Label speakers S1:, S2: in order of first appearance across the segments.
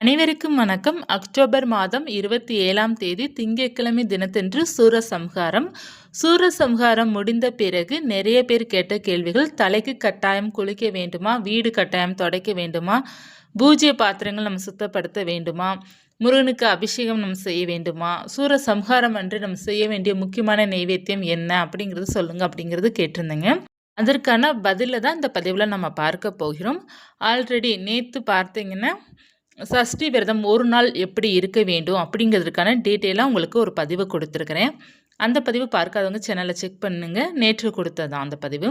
S1: அனைவருக்கும் வணக்கம். அக்டோபர் மாதம் இருபத்தி ஏழாம் தேதி திங்கட்கிழமை தினத்தன்று சூரசம்ஹாரம். சூரசம்ஹாரம் முடிந்த பிறகு நிறைய பேர் கேட்ட கேள்விகள் தலைக்கு கட்டாயம் குளிக்க வேண்டுமா? வீடு கட்டாயம் துடைக்க வேண்டுமா? பூஜ்ய பாத்திரங்கள் நம்ம சுத்தப்படுத்த வேண்டுமா? முருகனுக்கு அபிஷேகம் நம்ம செய்ய வேண்டுமா? சூரசம்ஹாரம் அன்று நம்ம செய்ய வேண்டிய முக்கியமான நைவேத்தியம் என்ன? அப்படிங்கிறது சொல்லுங்கள் அப்படிங்கிறது கேட்டிருந்தேங்க. அதற்கான பதிலில் தான் இந்த பதிவில் நம்ம பார்க்க போகிறோம். ஆல்ரெடி நேற்று பார்த்தீங்கன்னா சஷ்டி விரதம் ஒரு நாள் எப்படி இருக்க வேண்டும் அப்படிங்கிறதுக்கான டீட்டெயிலாக உங்களுக்கு ஒரு பதிவு கொடுத்துருக்குறேன். அந்த பதிவு பார்க்காதவங்க சேனலை செக் பண்ணுங்கள் நேற்று கொடுத்ததான் அந்த பதிவு.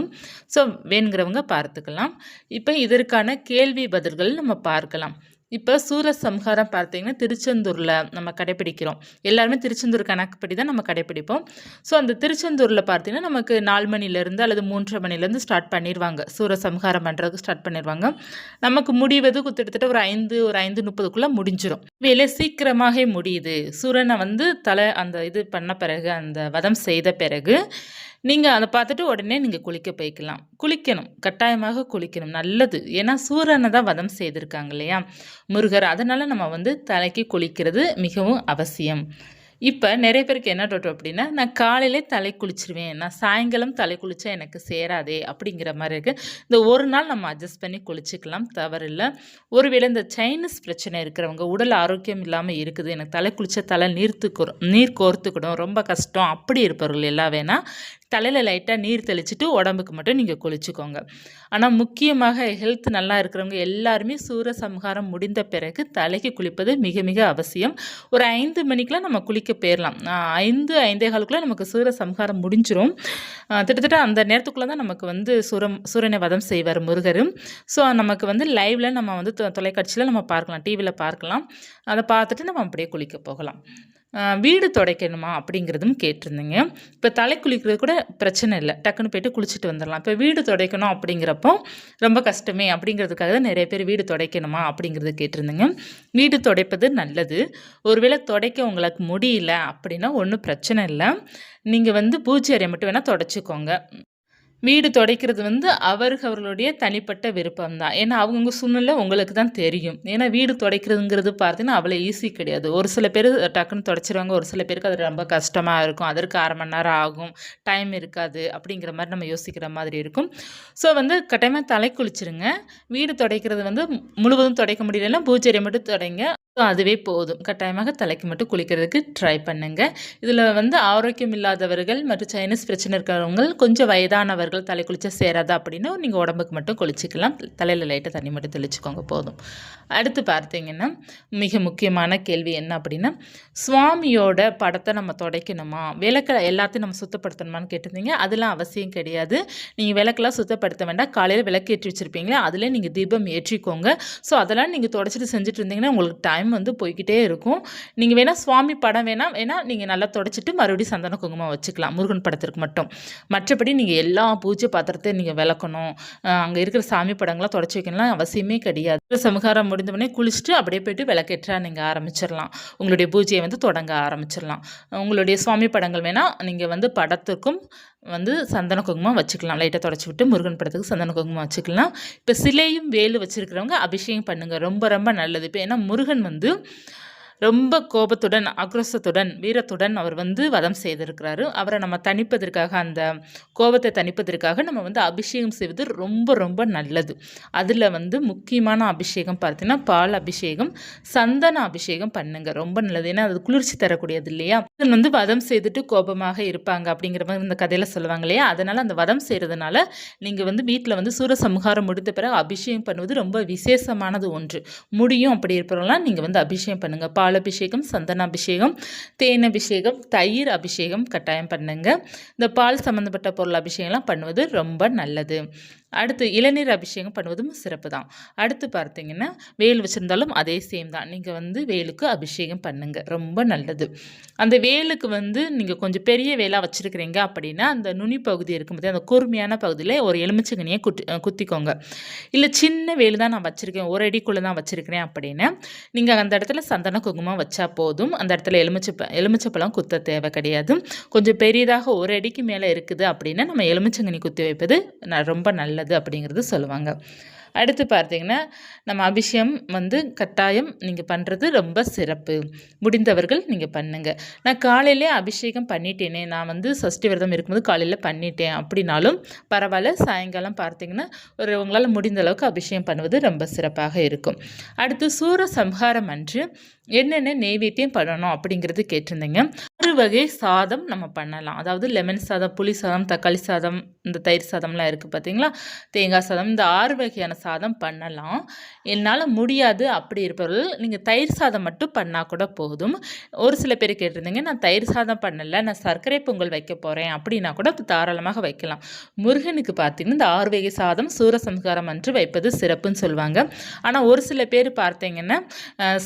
S1: ஸோ வேணுங்கிறவங்க பார்த்துக்கலாம். இப்போ இதற்கான கேள்வி பதில்கள் நம்ம பார்க்கலாம். இப்போ சூரசம்ஹாரம் பார்த்தீங்கன்னா திருச்செந்தூரில் நம்ம கடைப்பிடிக்கிறோம் எல்லாருமே திருச்செந்தூர் கணக்குப்படி தான் நம்ம கடைப்பிடிப்போம் ஸோ அந்த திருச்செந்தூரில் பார்த்தீங்கன்னா நமக்கு நாலு மணிலேருந்து அல்லது மூன்றரை மணிலேருந்து ஸ்டார்ட் பண்ணிடுவாங்க சூரசம்ஹாரம் பண்ணுறதுக்கு ஸ்டார்ட் பண்ணிடுவாங்க நமக்கு முடிவது கிட்டத்தட்ட ஒரு ஐந்து ஒரு ஐந்து முப்பதுக்குள்ளே முடிஞ்சிடும் வேலை சீக்கிரமாக முடியுது. சூரனை வந்து தலை அந்த இது பண்ண பிறகு அந்த வதம் செய்த பிறகு நீங்கள் அதை பார்த்துட்டு உடனே நீங்கள் குளிக்க போய்க்கலாம். குளிக்கணும். கட்டாயமாக குளிக்கணும். நல்லது. ஏன்னா சூரியனை தான் வதம் செய்திருக்காங்க இல்லையா? முருகர். அதனால் நம்ம வந்து தலைக்கு குளிக்கிறது மிகவும் அவசியம். இப்போ நிறைய பேருக்கு என்ன டவுட் அப்படின்னா நான் காலையிலே தலை குளிச்சிருவேன். நான் சாயங்காலம் தலை குளித்தா எனக்கு சேராதே அப்படிங்கிற மாதிரி இருக்குது இந்த ஒரு நாள் நம்ம அட்ஜஸ்ட் பண்ணி குளிச்சிக்கலாம். தவறில்லை. ஒருவேளை இந்த சைனீஸ் பிரச்சனை இருக்கிறவங்க உடல் ஆரோக்கியம் இல்லாமல் இருக்குது. எனக்கு தலை குளித்த தலை நீர்த்துக்கிறோம் நீர் கோர்த்துக்கணும் ரொம்ப கஷ்டம். அப்படி இருப்பவர்கள் எல்லாம் வேணால் தலையில் லைட்டாக நீர் தெளிச்சுட்டு உடம்புக்கு மட்டும் நீங்கள் குளிச்சுக்கோங்க. ஆனால் முக்கியமாக ஹெல்த் நல்லா இருக்கிறவங்க எல்லாருமே சூரசம்ஹாரம் முடிந்த பிறகு தலைக்கு குளிப்பது மிக மிக அவசியம். ஒரு ஐந்து மணிக்கெலாம் நம்ம குளிக்க போயிடலாம் ஐந்து ஐந்தே காலுக்குள்ளே நமக்கு சூரசம்ஹாரம் முடிஞ்சிடும் கிட்டத்தட்ட அந்த நேரத்துக்குள்ளே தான் நமக்கு வந்து சூரம் சூரியனை வதம் செய்வார் முருகர். ஸோ நமக்கு வந்து லைவில் நம்ம வந்து தொலைக்காட்சியில் நம்ம பார்க்கலாம் டிவியில் பார்க்கலாம். அதை பார்த்துட்டு நம்ம அப்படியே குளிக்க போகலாம். வீடு துடைக்கணுமா அப்படிங்கிறதும் கேட்டிருந்தீங்க. இப்போ தலை குளிக்கிறது கூட பிரச்சனை இல்லை. டக்குன்னு போய்ட்டு குளிச்சுட்டு வந்துடலாம். இப்போ வீடு துடைக்கணும் அப்படிங்கிறப்போ ரொம்ப கஷ்டமே அப்படிங்கிறதுக்காக தான் நிறைய பேர் வீடு துடைக்கணுமா அப்படிங்கிறது கேட்டிருந்தீங்க. வீடு துடைப்பது நல்லது. ஒருவேளை துடைக்க உங்களுக்கு முடியல அப்படின்னா ஒன்றும் பிரச்சனை இல்லை. நீங்கள் வந்து பூஜை அறையை மட்டும் வேணால் தொடச்சிக்கோங்க. வீடு துடைக்கிறது வந்து அவருக்கு அவர்களுடைய தனிப்பட்ட விருப்பம் தான் ஏன்னா அவங்கவுங்க சூழ்நிலை உங்களுக்கு தான் தெரியும். ஏன்னா வீடு துடைக்கிறதுங்கிறது பார்த்தீங்கன்னா அவ்வளோ ஈஸி கிடையாது. ஒரு சில பேர் டக்குன்னு துடைச்சிருவாங்க. ஒரு சில பேருக்கு அது ரொம்ப கஷ்டமாக இருக்கும். அதற்கு அரை மணி நேரம் ஆகும். டைம் இருக்காது அப்படிங்கிற மாதிரி நம்ம யோசிக்கிற மாதிரி இருக்கும். ஸோ வந்து கட்டாயமாக தலை குளிச்சிருங்க. வீடு துடைக்கிறது வந்து முழுவதும் துடைக்க முடியலன்னா பூஜையை மட்டும் துடைங்க. ஸோ அதுவே போதும். கட்டாயமாக தலைக்கு மட்டும் குளிக்கிறதுக்கு ட்ரை பண்ணுங்கள் இதில் வந்து ஆரோக்கியம் இல்லாதவர்கள் மற்றும் சைனீஸ் பிரச்சனை இருக்கிறவங்க கொஞ்சம் வயதானவர்கள் தலை குளிச்சா சேராதா அப்படின்னா நீங்கள் உடம்புக்கு மட்டும் குளிச்சிக்கலாம். தலையில் லைட்டாக தண்ணி மட்டும் தெளிச்சுக்கோங்க போதும். அடுத்து பார்த்தீங்கன்னா மிக முக்கியமான கேள்வி என்ன அப்படின்னா சுவாமியோட படத்தை நம்ம துடைக்கணுமா? விளக்கில் எல்லாத்தையும் நம்ம சுத்தப்படுத்தணுமான்னு கேட்டிருந்தீங்க. அதெல்லாம் அவசியம் கிடையாது. நீங்கள் விளக்கெல்லாம் சுத்தப்படுத்த வேண்டாம். காலையில் விளக்கு ஏற்றி வச்சுருப்பீங்களே அதிலே நீங்கள் தீபம் ஏற்றிக்கோங்க. ஸோ அதெல்லாம் நீங்கள் தொடச்சிட்டு செஞ்சுட்டு இருந்தீங்கன்னா உங்களுக்கு டைம் டைம் வந்து போய்கிட்டே இருக்கும். நீங்கள் வேணால் சுவாமி படம் வேணால் வேணால் நீங்கள் நல்லா தொடச்சிட்டு மறுபடியும் சந்தன குங்குமம் வச்சுக்கலாம். முருகன் படத்திற்கு மட்டும். மற்றபடி நீங்கள் எல்லா பூஜை பாத்திரத்தையும் நீங்கள் விளக்கணும். அங்கே இருக்கிற சாமி படங்களாம் தொடச்சி வைக்கணும்லாம் அவசியமே கிடையாது. சமகாரம் முடிந்தவொடனே குளிச்சுட்டு அப்படியே போய்ட்டு விளக்கேற்றா நீங்கள் ஆரம்பிச்சிடலாம். உங்களுடைய பூஜையை வந்து தொடங்க ஆரம்பிச்சிடலாம். உங்களுடைய சுவாமி படங்கள் வேணால் நீங்கள் வந்து படத்துக்கும் வந்து சந்தன குங்குமம் வச்சுக்கலாம். லைட்டாக தொடச்சி விட்டு முருகன் படத்துக்கு சந்தன குங்குமம் வச்சுக்கலாம். இப்போ சிலையும் வேலு வச்சுருக்கிறவங்க அபிஷேகம் பண்ணுங்கள் ரொம்ப ரொம்ப நல்லது. இப்போ ஏன்னா முருகன் வந்து ரொம்ப கோபத்துடன் ஆக்ரோஷத்துடன் வீரத்துடன் அவர் வந்து வதம் செய்திருக்கிறாரு. அவரை நம்ம தணிப்பதற்காக அந்த கோபத்தை தணிப்பதற்காக நம்ம வந்து அபிஷேகம் செய்வது ரொம்ப ரொம்ப நல்லது. அதில் வந்து முக்கியமான அபிஷேகம் பார்த்தீங்கன்னா பால் அபிஷேகம் சந்தன அபிஷேகம் பண்ணுங்க. ரொம்ப நல்லது. ஏன்னா அது குளிர்ச்சி தரக்கூடியது இல்லையா? வந்து வதம் செய்துட்டு கோபமாக இருப்பாங்க அப்படிங்கிற மாதிரி இந்த கதையில் சொல்லுவாங்க இல்லையா? அதனால் அந்த வதம் செய்கிறதுனால நீங்கள் வந்து வீட்டில் வந்து சூர சம்ஹாரம் முடித்த பிறகு அபிஷேகம் பண்ணுவது ரொம்ப விசேஷமானது ஒன்று. முடியும் அப்படி இருப்பவங்களாம் நீங்கள் வந்து அபிஷேகம் பண்ணுங்கள் பால் பாலபிஷேகம் சந்தன அபிஷேகம் தேன் அபிஷேகம் தயிர் அபிஷேகம் கட்டாயம் பண்ணுங்க. இந்த பால் சம்மந்தப்பட்ட பொருள் அபிஷேகம்லாம் பண்ணுவது ரொம்ப நல்லது. அடுத்து இளநீர் அபிஷேகம் பண்ணுவதும் சிறப்பு தான் அடுத்து பார்த்தீங்கன்னா வேல் வச்சுருந்தாலும் அதே சேம் தான். நீங்கள் வந்து வேலுக்கு அபிஷேகம் பண்ணுங்கள் ரொம்ப நல்லது. அந்த வேலுக்கு வந்து நீங்கள் கொஞ்சம் பெரிய வேலாக வச்சுருக்கிறீங்க அப்படின்னா அந்த நுனி பகுதி இருக்கும்போது அந்த கூர்மையான பகுதியில் ஒரு எலுமிச்சங்கனியை குட்டி குத்திக்கோங்க. இல்லை சின்ன வேலு தான் நான் வச்சுருக்கேன். ஒரு அடிக்குள்ளே தான் வச்சுருக்கிறேன் அப்படின்னா நீங்கள் அந்த இடத்துல சந்தன குங்குமம் வச்சா போதும். அந்த இடத்துல எலுமிச்சை எலுமிச்சப்பழம் குத்த தேவை கிடையாது. கொஞ்சம் பெரியதாக ஒரு அடிக்கு மேலே இருக்குது அப்படின்னா நம்ம எலுமிச்சங்கனி குத்தி வைப்பது ரொம்ப நல்லது. அப்படிங்கிறது சொல்லுவாங்க. அடுத்து பார்த்தீங்கன்னா நம்ம அபிஷேகம் வந்து கட்டாயம் நீங்கள் பண்ணுறது ரொம்ப சிறப்பு. முடிந்தவர்கள் நீங்கள் பண்ணுங்கள் நான் காலையிலே அபிஷேகம் பண்ணிட்டேனே நான் வந்து சஷ்டி விரதம் இருக்கும்போது காலையில் பண்ணிட்டேன் அப்படின்னாலும் பரவாயில்ல. சாயங்காலம் பார்த்தீங்கன்னா ஒரு உங்களால் முடிந்த அளவுக்கு அபிஷேகம் பண்ணுவது ரொம்ப சிறப்பாக இருக்கும். அடுத்து சூர சம்ஹாரம் அன்று என்னென்ன நெய்வேத்தியம் பண்ணணும் அப்படிங்கிறது கேட்டிருந்தீங்க. ஒரு வகை சாதம் நம்ம பண்ணலாம். அதாவது லெமன் சாதம் புளி சாதம் தக்காளி சாதம் இந்த தயிர் சாதம்லாம் இருக்குது பார்த்தீங்களா தேங்காய் சாதம் இந்த ஆறு வகையான சாதம் பண்ணலாம். என்னால் முடியாது அப்படி இருப்பவர்கள் நீங்கள் தயிர் சாதம் மட்டும் பண்ணால் கூட போதும். ஒரு சில பேர் கேட்டிருந்தீங்க நான் தயிர் சாதம் பண்ணலை நான் சர்க்கரை பொங்கல் வைக்க போகிறேன் அப்படின்னா கூட தாராளமாக வைக்கலாம். முருகனுக்கு பார்த்தீங்கன்னா இந்த ஆறு வகை சாதம் சூரசம்ஸ்காரம் அன்று வைப்பது சிறப்புன்னு சொல்லுவாங்க. ஆனால் ஒரு சில பேர் பார்த்தீங்கன்னா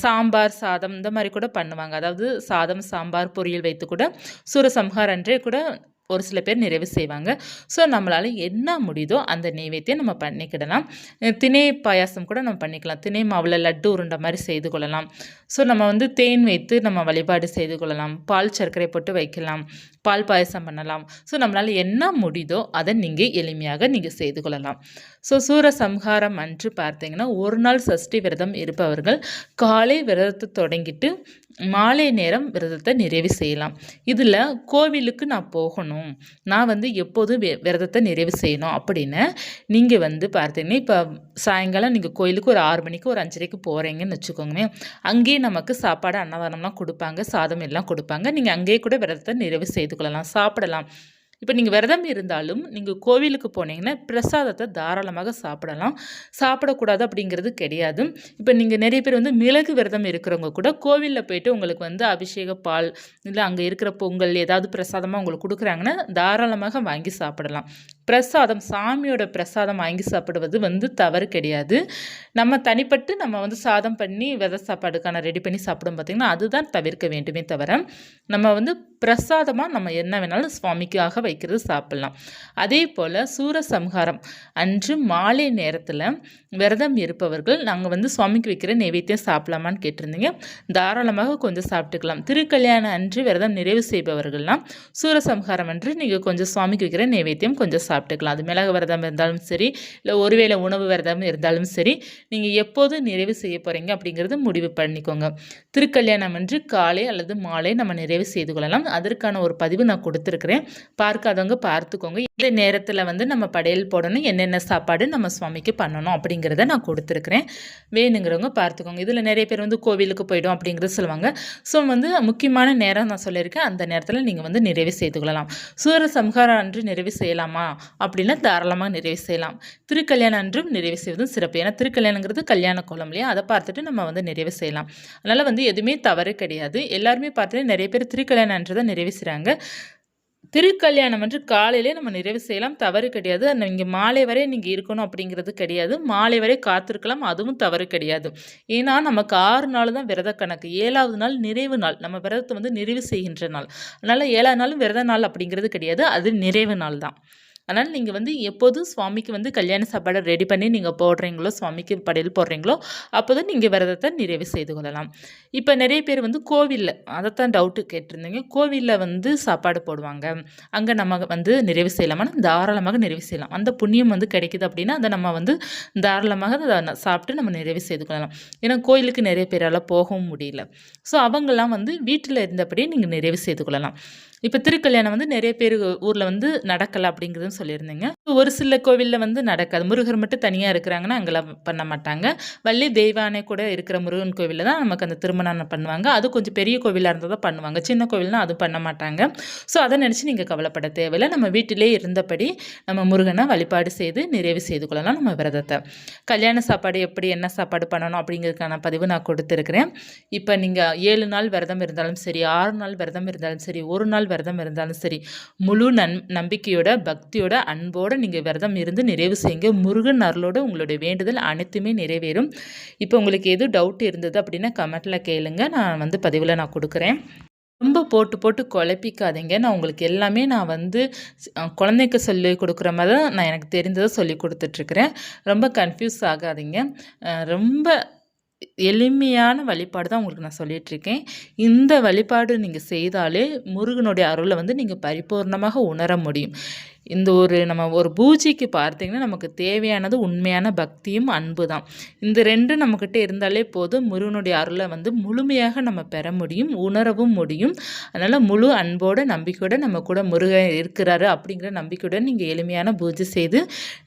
S1: சாம்பார் சாதம் இந்த மாதிரி கூட பண்ணுவாங்க. அதாவது சாதம் சாம்பார் பொரியல் வைத்து கூட சூரசம்ஹார் அன்றே கூட ஒரு சில பேர் நிறைவு செய்வாங்க. ஸோ நம்மளால் என்ன முடியுதோ அந்த நெய்வேத்தியம் நம்ம பண்ணிக்கிடலாம். திணை பாயாசம் கூட நம்ம பண்ணிக்கலாம். திணை மாவில் லட்டு உருண்டை மாதிரி செய்து கொள்ளலாம். ஸோ நம்ம வந்து தேன் வைத்து நம்ம வழிபாடு செய்து கொள்ளலாம். பால் சர்க்கரை போட்டு வைக்கலாம். பால் பாயசம் பண்ணலாம். ஸோ நம்மளால் என்ன முடியுதோ அதை நீங்கள் எளிமையாக நீங்கள் செய்து கொள்ளலாம். ஸோ சூரசம்ஹாரம் அன்று பார்த்தீங்கன்னா ஒரு நாள் சஷ்டி விரதம் இருப்பவர்கள் காலை விரதத்தை தொடங்கிட்டு மாலை நேரம் விரதத்தை நிறைவு செய்யலாம். இதில் கோவிலுக்கு நான் போகணும். நான் வந்து எப்போதும் விரதத்தை நிறைவு செய்யணும் அப்படின்னு நீங்கள் வந்து பார்த்தீங்கன்னா இப்போ சாயங்காலம் நீங்கள் கோயிலுக்கு ஒரு ஆறு மணிக்கு ஒரு அஞ்சரைக்கு போகிறீங்கன்னு வச்சுக்கோங்களேன். அங்கேயே நமக்கு சாப்பாடு அன்னதானம்லாம் கொடுப்பாங்க சாதம் எல்லாம் கொடுப்பாங்க. நீங்கள் அங்கேயே கூட விரதத்தை நிறைவு செய்து கொள்ளலாம் சாப்பிடலாம். இப்போ நீங்கள் விரதம் இருந்தாலும் நீங்கள் கோவிலுக்கு போனீங்கன்னா பிரசாதத்தை தாராளமாக சாப்பிடலாம். சாப்பிடக்கூடாது அப்படிங்கிறது கிடையாது. இப்போ நீங்கள் நிறைய பேர் வந்து மிளகு விரதம் இருக்கிறவங்க கூட கோவிலில் போயிட்டு உங்களுக்கு வந்து அபிஷேக பால் இல்லை அங்கே இருக்கிற பொங்கல் ஏதாவது பிரசாதமாக உங்களுக்கு கொடுக்குறாங்கன்னா தாராளமாக வாங்கி சாப்பிடலாம். பிரசாதம் சாமியோட பிரசாதம் வாங்கி சாப்பிடுவது வந்து தவறு கிடையாது. நம்ம தனிப்பட்டு நம்ம வந்து சாதம் பண்ணி வித சாப்பாடுக்கான ரெடி பண்ணி சாப்பிடும் பார்த்திங்கன்னா அதுதான் தவிர்க்க வேண்டுமே தவிர நம்ம வந்து பிரசாதமாக நம்ம என்ன வேணாலும் சுவாமிக்காக வைக்கிறது சாப்பிட்லாம். அதே போல் சூர சம்ஹாரம். அன்று மாலை நேரத்தில் விரதம் இருப்பவர்கள் நாங்கள் வந்து சுவாமிக்கு வைக்கிற நைவேத்தியம் சாப்பிடலாமான்னு கேட்டிருந்தீங்க. தாராளமாக கொஞ்சம் சாப்பிட்டுக்கலாம். திருக்கல்யாணம் அன்று விரதம் நிறைவு செய்பவர்கள்லாம் சூரசம்ஹாரம் அன்று நீங்கள் கொஞ்சம் சுவாமிக்கு வைக்கிற நைவேத்தியம் கொஞ்சம் சாப்பிட்டுக்கலாம். அது மிளகு விரதம் இருந்தாலும் சரி இல்லை ஒருவேளை உணவு விரதம் இருந்தாலும் சரி நீங்கள் எப்போது நிறைவு செய்ய போகிறீங்க அப்படிங்கிறது முடிவு பண்ணிக்கோங்க. திருக்கல்யாணம் அன்று காலை அல்லது மாலை நம்ம நிறைவு செய்து கொள்ளலாம். அதற்கான ஒரு பதிவு நான் கொடுத்துருக்குறேன். பார்க்காதவங்க பார்த்துக்கோங்க. இந்த நேரத்தில் வந்து நம்ம படையல் போடணும் என்னென்ன சாப்பாடு நம்ம சுவாமிக்கு பண்ணணும் அப்படிங்கிறத நான் கொடுத்துருக்குறேன். வேணுங்கிறவங்க பார்த்துக்கோங்க. இதில் நிறைய பேர் வந்து கோவிலுக்கு போய்டும் அப்படிங்கிறத சொல்லுவாங்க. ஸோ வந்து முக்கியமான நேரம் நான் சொல்லியிருக்கேன். அந்த நேரத்தில் நீங்கள் வந்து நிறைவு செய்து கொள்ளலாம். சூர சம்ஹாரம் அன்று நிறைவு செய்யலாமா? அப்படின்னா தாராளமாக நிறைவு செய்யலாம். திருக்கல்யாணம் அன்றும் நிறைவு செய்வதும் சிறப்பு. ஏன்னா திருக்கல்யாணங்கிறது கல்யாண கோலம் இல்லையா? அதை பார்த்துட்டு நம்ம வந்து நிறைவு செய்யலாம். அதனால் வந்து எதுவுமே தவறு கிடையாது. எல்லாருமே பார்த்துட்டு நிறைய பேர் திருக்கல்யாணம் அன்று தான் நிறைவு செய்கிறாங்க திருக்கல்யாணம் வந்து காலையிலே நம்ம நிறைவு செய்யலாம். தவறு கிடையாது. இங்கே மாலை வரை நீங்கள் இருக்கணும் அப்படிங்கிறது கிடையாது. மாலை வரை காத்திருக்கலாம். அதுவும் தவறு கிடையாது. ஏன்னா நமக்கு ஆறு நாள் தான் விரத கணக்கு. ஏழாவது நாள் நிறைவு நாள். நம்ம விரதத்தை வந்து நிறைவு செய்கின்ற நாள். அதனால் ஏழாவது நாளும் விரத நாள் அப்படிங்கிறது கிடையாது. அது நிறைவு நாள் தான். அதனால் நீங்கள் வந்து எப்போதும் சுவாமிக்கு வந்து கல்யாண சாப்பாடை ரெடி பண்ணி நீங்கள் போடுறீங்களோ சுவாமிக்கு படையல் போடுறீங்களோ அப்போ தான் நீங்கள் விரதத்தை நிறைவு செய்து கொள்ளலாம். இப்போ நிறைய பேர் வந்து கோவிலில் அதைத்தான் டவுட்டு கேட்டிருந்தீங்க. கோவிலில் வந்து சாப்பாடு போடுவாங்க. அங்கே நம்ம வந்து நிறைவு செய்யலாமா. தாராளமாக நிறைவு செய்யலாம். அந்த புண்ணியம் வந்து கிடைக்குது அப்படின்னா அதை நம்ம வந்து தாராளமாக அதை சாப்பிட்டு நம்ம நிறைவு செய்து கொள்ளலாம். ஏன்னா கோயிலுக்கு நிறைய பேரால் போகவும் முடியல. ஸோ அவங்கெல்லாம் வந்து வீட்டில் இருந்தபடியே நீங்கள் நிறைவு செய்து கொள்ளலாம். இப்போ திருக்கல்யாணம் வந்து நிறைய பேர் ஊரில் வந்து நடக்கலை அப்படிங்கிறதும் சொல்லியிருந்தீங்க. ஒரு சில கோவிலில் வந்து நடக்காது. முருகர் மட்டும் தனியாக இருக்கிறாங்கன்னா அங்கெல்லாம் பண்ண மாட்டாங்க. வள்ளி தெய்வானை கூட இருக்கிற முருகன் கோவிலில் தான் நமக்கு அந்த திருமணம் பண்ணுவாங்க. அது கொஞ்சம் பெரிய கோவிலாக இருந்தால் தான் பண்ணுவாங்க. சின்ன கோவில்னா அது பண்ண மாட்டாங்க. ஸோ அதை நினச்சி நீங்கள் கவலைப்பட தேவையில்லை. நம்ம வீட்டிலே இருந்தபடி நம்ம முருகனை வழிபாடு செய்து நிறைவு செய்து கொள்ளலாம் நம்ம விரதத்தை. கல்யாண சாப்பாடு எப்படி என்ன சாப்பாடு பண்ணணும் அப்படிங்கிறதுக்கான பதிவு நான் கொடுத்துருக்குறேன். இப்போ நீங்கள் ஏழு நாள் விரதம் இருந்தாலும் சரி ஆறு நாள் விரதம் இருந்தாலும் சரி ஒரு நாள் விரதம் இருந்தாலும் சரி முழு நன் நம்பிக்கையோட பக்தியோட அன்போடு நீங்கள் விரதம் இருந்து நிறைவு செய்யுங்க. முருகன் அருளோட உங்களுடைய வேண்டுதல் அனைத்துமே நிறைவேறும். இப்போ உங்களுக்கு எதுவும் டவுட் இருந்தது அப்படின்னா கமெண்ட்டில் கேளுங்க. நான் வந்து பதிவில் நான் கொடுக்குறேன். ரொம்ப போட்டு போட்டு குழப்பிக்காதீங்க. நான் உங்களுக்கு எல்லாமே நான் வந்து குழந்தைக்கு சொல்லி கொடுக்குற மாதிரி தான் நான் எனக்கு தெரிந்ததை சொல்லி கொடுத்துட்ருக்குறேன். ரொம்ப கன்ஃபியூஸ் ஆகாதீங்க. ரொம்ப எளிமையான வழிபாடு தான் உங்களுக்கு நான் சொல்லிகிட்ருக்கேன் இந்த வழிபாடு நீங்கள் செய்தாலே முருகனுடைய அருளை வந்து நீங்கள் பரிபூர்ணமாக உணர முடியும். இந்த ஒரு நம்ம ஒரு பூஜைக்கு பார்த்தீங்கன்னா நமக்கு தேவையானது உண்மையான பக்தியும் அன்பு தான். இந்த ரெண்டும் நம்மக்கிட்ட இருந்தாலே போதும் முருகனுடைய அருளை வந்து முழுமையாக நம்ம பெற முடியும் உணரவும் முடியும். அதனால் முழு அன்போட நம்பிக்கையோட நம்ம கூட முருகன் இருக்கிறாரு அப்படிங்கிற நம்பிக்கையுடன் நீங்கள் எளிமையான பூஜை செய்து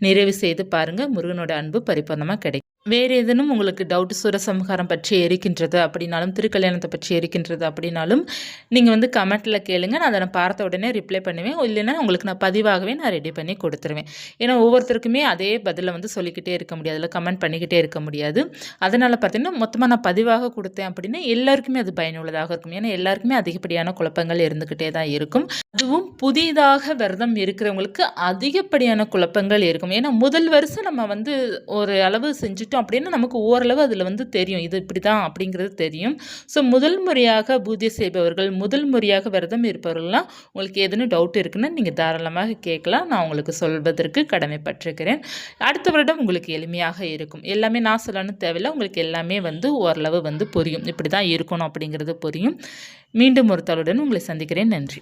S1: நிறைவு செய்து பாருங்கள் முருகனோட அன்பு பரிபூர்ணமாக கிடைக்கும். வேறு ஏதேனும் உங்களுக்கு டவுட் சுரசம்ஹாரம் பற்றி எரிக்கின்றது அப்படின்னாலும் திருக்கல்யாணத்தை பற்றி எரிக்கின்றது அப்படின்னாலும் நீங்கள் வந்து கமெண்ட்டில் கேளுங்க. நான் அதை நான் பார்த்த உடனே ரிப்ளை பண்ணுவேன். இல்லைன்னா உங்களுக்கு நான் பதிவாகவே நான் ரெடி பண்ணி கொடுத்துருவேன். ஏன்னா ஒவ்வொருத்தருக்குமே அதே பதிலை வந்து சொல்லிக்கிட்டே இருக்க முடியாது. அதில் கமெண்ட் பண்ணிக்கிட்டே இருக்க முடியாது. அதனால் பார்த்தீங்கன்னா மொத்தமாக நான் பதிவாக கொடுத்தேன் அப்படின்னா எல்லாருக்குமே அது பயனுள்ளதாக இருக்கும். ஏன்னா எல்லாருக்குமே அதிகப்படியான குழப்பங்கள் இருந்துக்கிட்டே தான் இருக்கும். அதுவும் புதிதாக விரதம் இருக்கிறவங்களுக்கு அதிகப்படியான குழப்பங்கள் இருக்கும். ஏன்னா முதல் வருஷம் நம்ம வந்து ஒரு அளவு செஞ்சு செஞ்சிட்டோம் அப்படின்னா நமக்கு ஓரளவு அதில் வந்து தெரியும். இது இப்படி தான் அப்படிங்கிறது தெரியும். ஸோ முதல் முறையாக பூஜை செய்பவர்கள் முதல் முறையாக விரதம் இருப்பவர்கள்லாம் உங்களுக்கு எதுன்னு டவுட் இருக்குன்னு நீங்கள் தாராளமாக கேட்கலாம். நான் உங்களுக்கு சொல்வதற்கு கடமைப்பட்டிருக்கிறேன். அடுத்த வருடம் உங்களுக்கு எளிமையாக இருக்கும். எல்லாமே நான் சொல்லணும்னு தேவையில்லை. உங்களுக்கு எல்லாமே வந்து ஓரளவு வந்து புரியும். இப்படி தான் இருக்கணும் அப்படிங்கிறது புரியும். மீண்டும் ஒரு உங்களை சந்திக்கிறேன். நன்றி.